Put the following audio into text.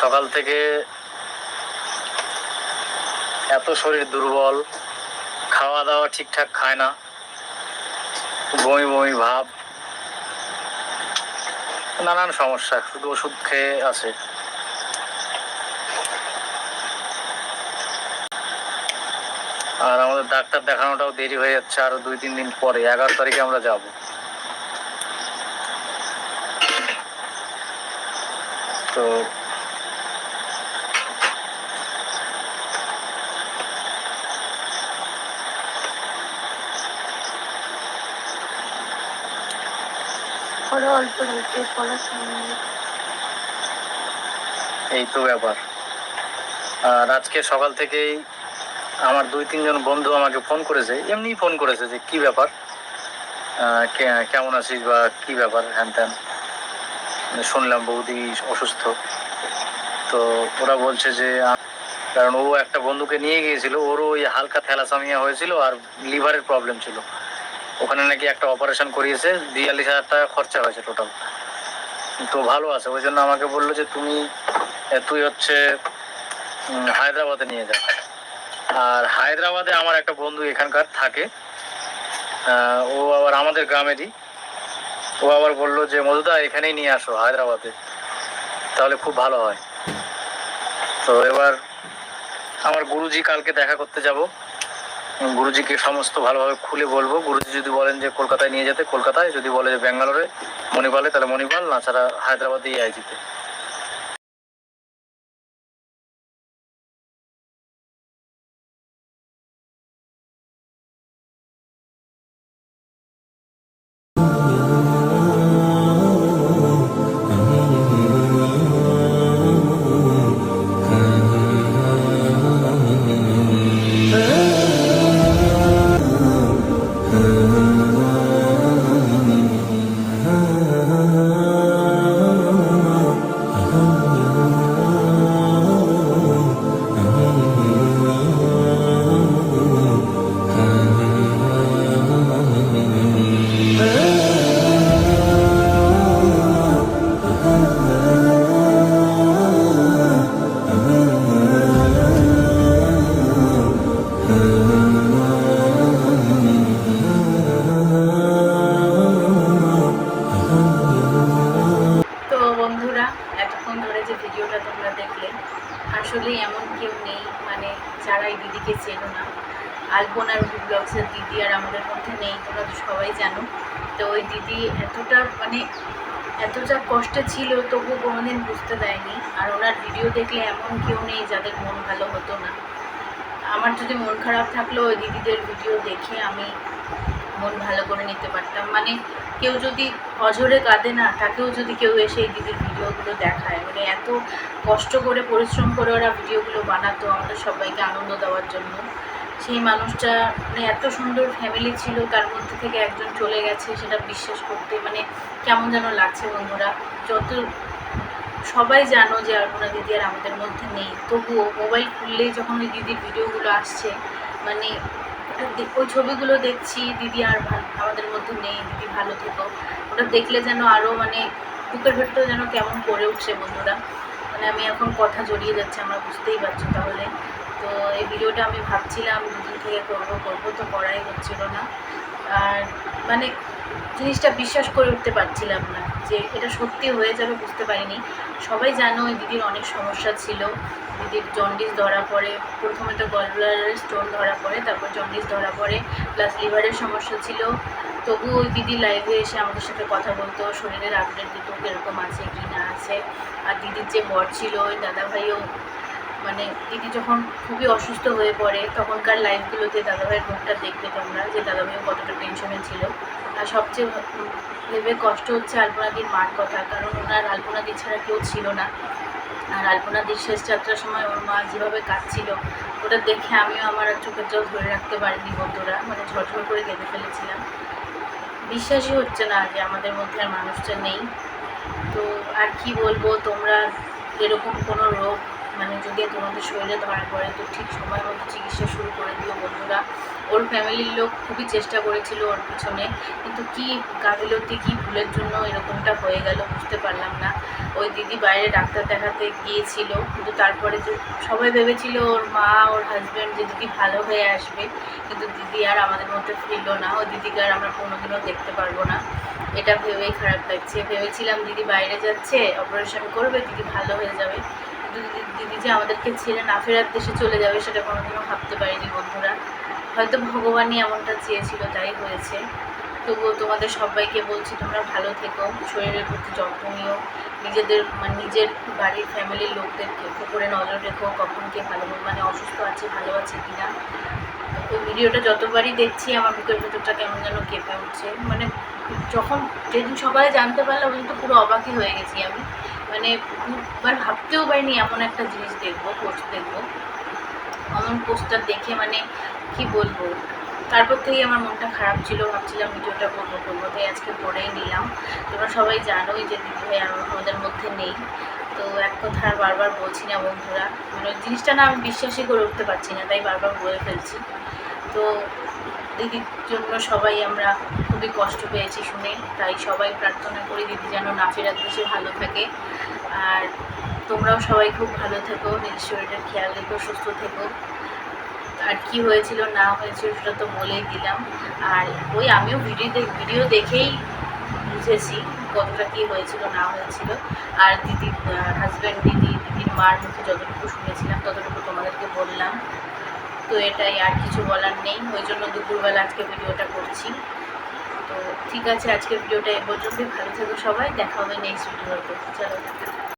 সকাল থেকে এত শরীর দুর্বল খাওয়া দাওয়া ঠিকঠাক খায় না, বমি বমি ভাব, নানান সমস্যা, শুধু ওষুধ খেয়ে আছে। আর আমাদের ডাক্তার দেখানোটাও দেরি হয়ে যাচ্ছে, আরও দুই তিন দিন পরে, এগারো তারিখে আমরা যাব। তো ওরা অল্প পড়াশোনা এই তো ব্যাপার। আর আজকে সকাল থেকেই আমার দুই, তিনজন বন্ধু আমাকে ফোন করেছে, এমনিই ফোন করেছে যে কি ব্যাপার? কেমন আছিস বা কি ব্যাপার হ্যান ত্যান? শুনলাম বৌদি অসুস্থ। তো ওরা বলছে যে কারণ ও একটা বন্ধুকে নিয়ে গিয়েছিল, ওরও ওই হালকা থ্যালাসামিয়া হয়েছিল আর লিভারের প্রবলেম ছিল। ওখানে নাকি একটা অপারেশন করিয়েছে, বিয়াল্লিশ হাজার টাকা খরচা হয়েছে টোটাল তো ভালো আছে, ওই জন্য আমাকে বলল যে তুমি তুই হচ্ছে হায়দ্রাবাদে নিয়ে যা। আর হায়দ্রাবাদে আমার একটা বন্ধু এখানকার থাকে ও আবার আমাদের গ্রামেরই। ও আবার বলল যে, মধুদা, এখানেই নিয়ে আসো, হায়দ্রাবাদে। তাহলে খুব ভালো হয়। তো এবার আমার গুরুজি কালকে দেখা করতে যাব। গুরুজিকে সমস্ত ভালোভাবে খুলে বলব। গুরুজি যদি বলেন যে কলকাতায় নিয়ে যেতে, কলকাতায়। যদি বলে যে ব্যাঙ্গালোরে, মণিপালে, তাহলে মণিপাল, না ছাড়া হায়দ্রাবাদে আইজিতে এতক্ষণ ধরে যে ভিডিওটা তোমরা দেখলে আসলে এমন কেউ নেই মানে যারা এই দিদিকে চেনো না। আলপনার ব্লগসের দিদি আর আমাদের মধ্যে নেই, তোমরা তো সবাই জানো। তো ওই দিদি এতটা মানে এতটা কষ্টে ছিল তবু কোনোদিন বুঝতে দেয়নি। আর ওনার ভিডিও দেখলে এমন কেউ নেই যাদের মন ভালো হতো না। আমার যদি মন খারাপ থাকলেও ওই দিদিদের ভিডিও দেখে আমি মন ভালো করে নিতে পারতাম। মানে কেউ যদি অঝরে কাঁদে না, তাকেও যদি কেউ এসে এই দিদির ভিডিওগুলো দেখায়। মানে এত কষ্ট করে, পরিশ্রম করে ওরা ভিডিওগুলো বানাতো আমাদের সবাইকে আনন্দ দেওয়ার জন্য। সেই মানুষটা মানে এত সুন্দর ফ্যামিলি ছিল, তার মধ্যে থেকে একজন চলে গেছে, সেটা বিশ্বাস করতে মানে কেমন যেন লাগছে বন্ধুরা। যত সবাই জানো যে আলপনা দিদি আর আমাদের মধ্যে নেই। তবুও মোবাইল খুললেই যখন ওই দিদির ভিডিওগুলো আসছে মানে ওই ছবিগুলো দেখছি, দিদি আর আমাদের মধ্যে নেই, দিদি ভালো থেকো। ওটা দেখলে যেন আরও মানে বুকের ভেতরটা যেন কেমন করে উঠছে বন্ধুরা। মানে আমি এখন কথা জড়িয়ে যাচ্ছে, আমরা বুঝতেই পারছ তাহলে। তো এই ভিডিওটা আমি ভাবছিলাম দুদিন থেকে করব করব তো করাই হচ্ছিল না। আর মানে জিনিসটা বিশ্বাস করে উঠতে পারছিলাম না। যে এটা সত্যি হয়ে যাবে বুঝতে পারিনি। সবাই জানো ওই দিদির অনেক সমস্যা ছিল। দিদির জন্ডিস ধরা পড়ে, প্রথমে তো গলব্লাডারের স্টোন ধরা পড়ে, তারপর জন্ডিস ধরা পড়ে প্লাস লিভারের সমস্যা ছিল। তবু ওই দিদি লাইভে এসে আমাদের সাথে কথা বলতো, শরীরের আপডেট দিত কীরকম আছে, কি না আছে। আর দিদির যে বর ছিল, ওই দাদাভাইও মানে দিদি যখন খুবই অসুস্থ হয়ে পড়ে, তখনকার লাইভগুলোতে দাদাভাইয়ের মুখটা দেখবে তোমরা, যে দাদাভাইও কতটা টেনশনে ছিল। আর সবচেয়ে ভেবে কষ্ট হচ্ছে আলপনাদির মার কথা, কারণ ওনার আলপনাদি ছাড়া কেউ ছিল না। আর আলপনাদির শেষ যাত্রার সময় ওর মা যেভাবে কাঁদছিল, ওটা দেখে আমিও আমার চোখের জল ধরে রাখতে পারিনি বন্ধুরা মানে ঝরঝর করে কেঁদে ফেলেছিলাম। বিশ্বাসই হচ্ছে না যে আমাদের মধ্যে আর মানুষটা নেই। তো আর কি বলব, তোমরা এরকম কোনো রোগ মানে যদি তোমাদের শরীরে ধরা পড়ে, তো ঠিক সময় মতো চিকিৎসা শুরু করে দিও বন্ধুরা। ওর ফ্যামিলির লোক খুবই চেষ্টা করেছিল ওর পিছনে, কিন্তু কি গাফিলতি কি ভুলের জন্য এরকমটা হয়ে গেল বুঝতে পারলাম না। ওই দিদি বাইরে ডাক্তার দেখাতে গিয়েছিল, কিন্তু তারপরে যে সবাই ভেবেছিল ওর মা, ওর হাজব্যান্ড যে দিদি ভালো হয়ে আসবে, কিন্তু দিদি আর আমাদের মধ্যে ফিরলো না। ওই দিদিকে আর আমরা কোনোদিনও দেখতে পারব না। এটা ভেবেই খারাপ লাগছে। ভেবেছিলাম দিদি বাইরে যাচ্ছে অপারেশন করবে, দিদি ভালো হয়ে যাবে। দিদি যে আমাদেরকে ছেড়ে না ফেরার দেশে চলে যাবে, সেটা কোনোদিনও ভাবতে পারিনি বন্ধুরা। হয়তো ভগবানই এমনটা চেয়েছিল, তাই হয়েছে। তবুও তোমাদের সবাইকে বলছি, তোমরা ভালো থেকো, শরীরের প্রতি যত্ন নিও। নিজেদের মানে নিজের বাড়ির ফ্যামিলির লোকদেরকে উপরে নজর রেখো, কখন কে ভালো মানে অসুস্থ আছে, ভালো আছে কিনা ওই ভিডিওটা যতবারই দেখছি, আমার বুকের ভেতরটা কেমন যেন কেঁপে উঠছে। মানে যখন যেদিন সবাই জানতে পারলাম ওদিন তো পুরো অবাকই হয়ে গেছি আমি। মানে মানে ভাবতেও পারিনি, এমন একটা জিনিস দেখব পোস্ট দেখব। এমন পোস্টার দেখে মানে কি বলব? তারপর থেকেই আমার মনটা খারাপ ছিল, ভাবছিলাম ভিডিওটা করব করব, তাই আজকে করেই নিলাম। তোমরা সবাই জানোই যে দিদি ভাই আর আমাদের মধ্যে নেই। তো এক কথা আর বারবার বলছি না বন্ধুরা। মানে জিনিসটা না আমি বিশ্বাসই করে উঠতে পারছি না, তাই বারবার বলে ফেলছি। তো দিদির জন্য সবাই আমরা খুবই কষ্ট পেয়েছি শুনে, তাই সবাই প্রার্থনা করি দিদি যেন না ফেরার দেশে ভালো থাকে। আর তোমরাও সবাই খুব ভালো থেকো, নিজের শরীরের খেয়াল রেখো, সুস্থ থেকো। আর কি হয়েছিল, না হয়েছিল সেটা তো বলেই দিলাম। আর ওই আমিও ভিডিও ভিডিও দেখেই বুঝেছি কতটা কি হয়েছিল, না হয়েছিল। আর দিদির হাজব্যান্ড দিদি, দিদির মার মুখে যতটুকু শুনেছিলাম, ততটুকু তোমাদেরকে বললাম। তো এটাই, আর কিছু বলার নেই। ওই জন্য দুপুরবেলা আজকে ভিডিওটা করছি। তো ঠিক আছে আজকে ভিডিওটা এ পর্যন্তই। ভালো থেকো সবাই। দেখা হবে নেক্সট ভিডিওতে চলো।